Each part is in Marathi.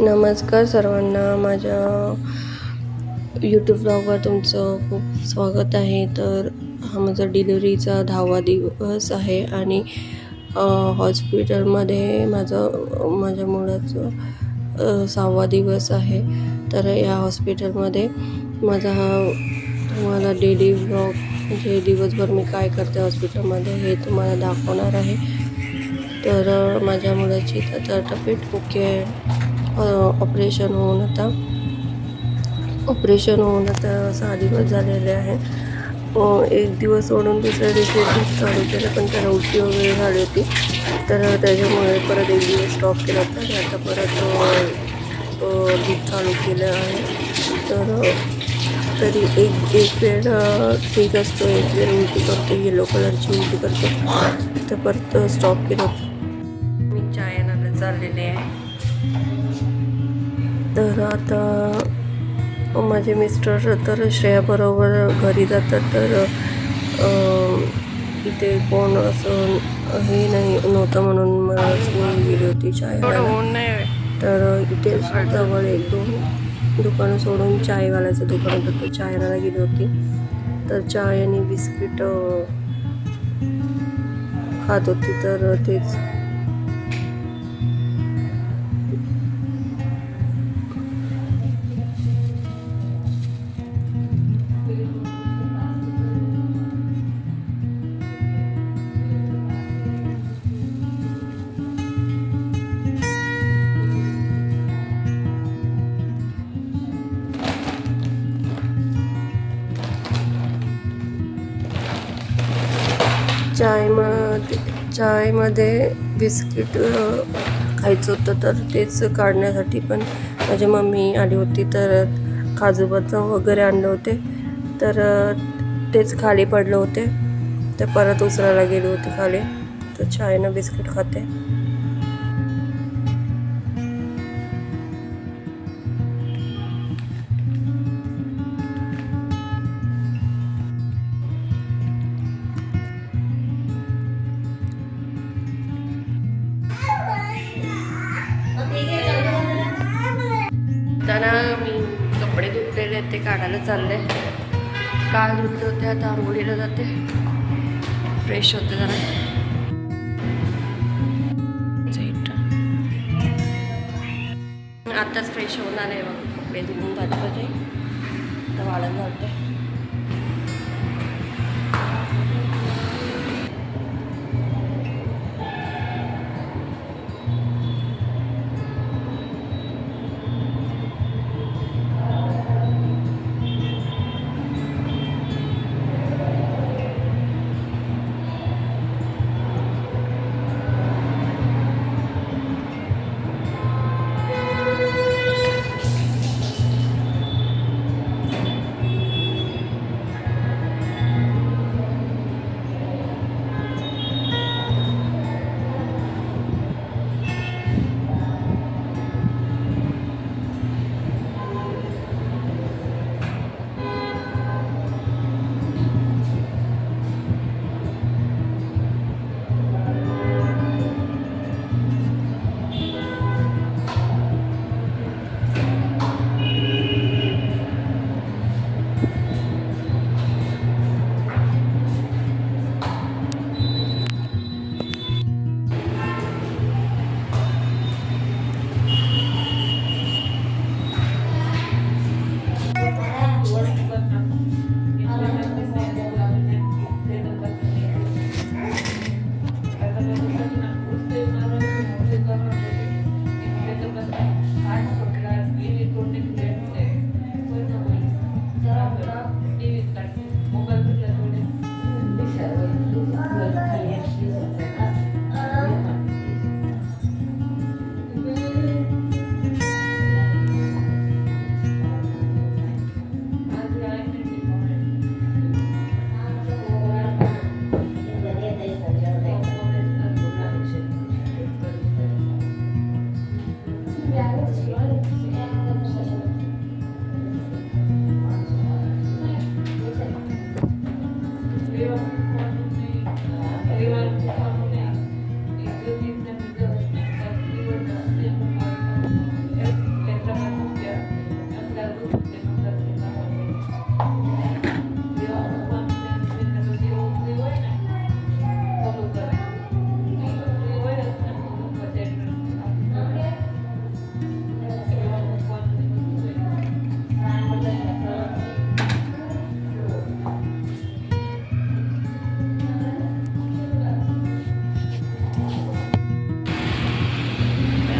नमस्कार सर्वांना. माझ्या यूट्यूब ब्लॉगवर तुमचं खूप स्वागत आहे. तर हा माझा डिलिव्हरीचा दहावा दिवस आहे आणि हॉस्पिटलमध्ये माझं माझ्या मुलाचं सहावा दिवस आहे. तर या हॉस्पिटलमध्ये माझा हा तुम्हाला डेली ब्लॉग म्हणजे दिवसभर मी काय करते हॉस्पिटलमध्ये हे तुम्हाला दाखवणार आहे. तर माझ्या मुलाची तर तब्येत ओके आहे ऑपरेशन होऊन आता ऑपरेशन होऊन आता सहा दिवस झालेले आहे. एक दिवस सोडून दुसऱ्या दिवशी दूध चालू केलं पण त्याला उलटी वगैरे झाली होती. तर त्याच्यामुळे परत एक दिवस स्टॉप केला होता आणि आता परत दूध चालू केलं आहे. तर तरी एक एक वेळ ठीक असतो. एक वेळ उलटी करतो येलो कलरची उलटी करतो. तर परत स्टॉप केलं मी चायनाला चाललेले आहे. तर आता माझे मिस्टर तर श्रेयाबरोबर घरी जातात तर इथे कोण असं हे नाही नव्हतं म्हणून मला मी गेली होती चाय तर इथे जवळ एक दोन दुकानं सोडून चायवाल्याचं दुकान होतं तर चाय आणायला गेली होती. तर चाय आणि बिस्किट खात होती तर तेच चायमध्ये चायमध्ये बिस्किट खायचं होतं तर तेच काढण्यासाठी पण माझी मम्मी आली होती. तर काजू बदाम वगैरे आणले होते. तर तेच खाली पडले होते. ते परत उचलायला गेले होते खाली. तर चायनं बिस्किट खाते. ते काढायला चालले काल धुतले होते आता आंघोळीला जाते. फ्रेश होते जरा. आत्ताच फ्रेश होणार आहे बघ. कपडे धुवून झाले पाहिजे तर वाढत घालते.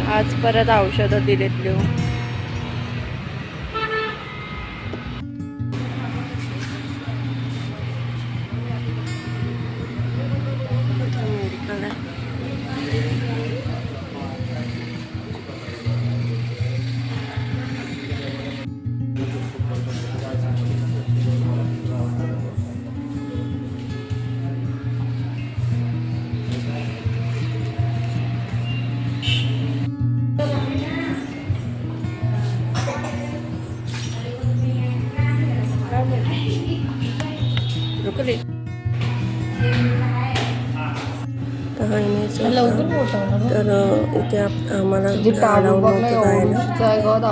आज परत औषधं दिलेत लिहून तर हा इथे आम्हाला अलाउड नव्हतं जायला.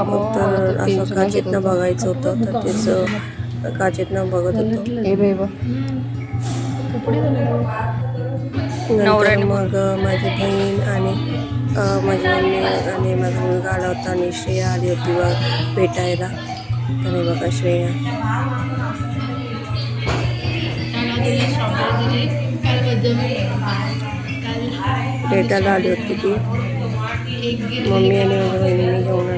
मग तर असं काचेतनं बघायचं होतं तर तेच काचेतनं बघत होतो. नंतर मग माझी बहीण आणि माझी मम्मी आणि माझा मुलगा आला होता आणि श्रेया आली होती बघ भेटायला. तर हे बघा श्रेया. भेटायला आली होती ती मम्मी आणि माझ्या बहिणीने घेऊन